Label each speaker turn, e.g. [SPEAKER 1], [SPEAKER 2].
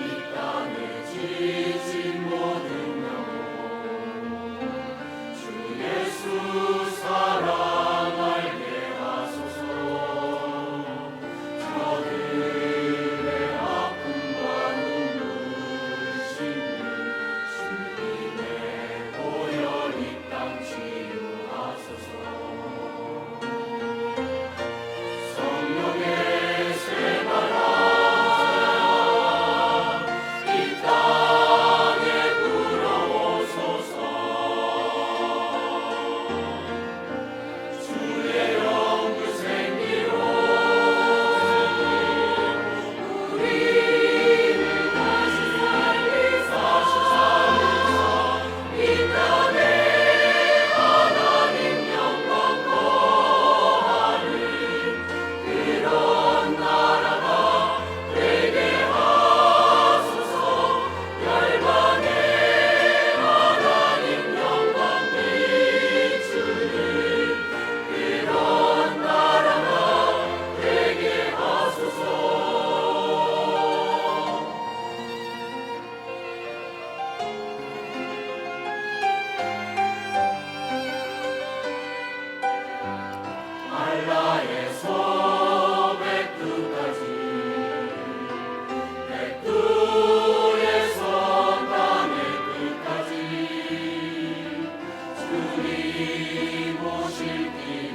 [SPEAKER 1] 이 땅을 지지 to thee.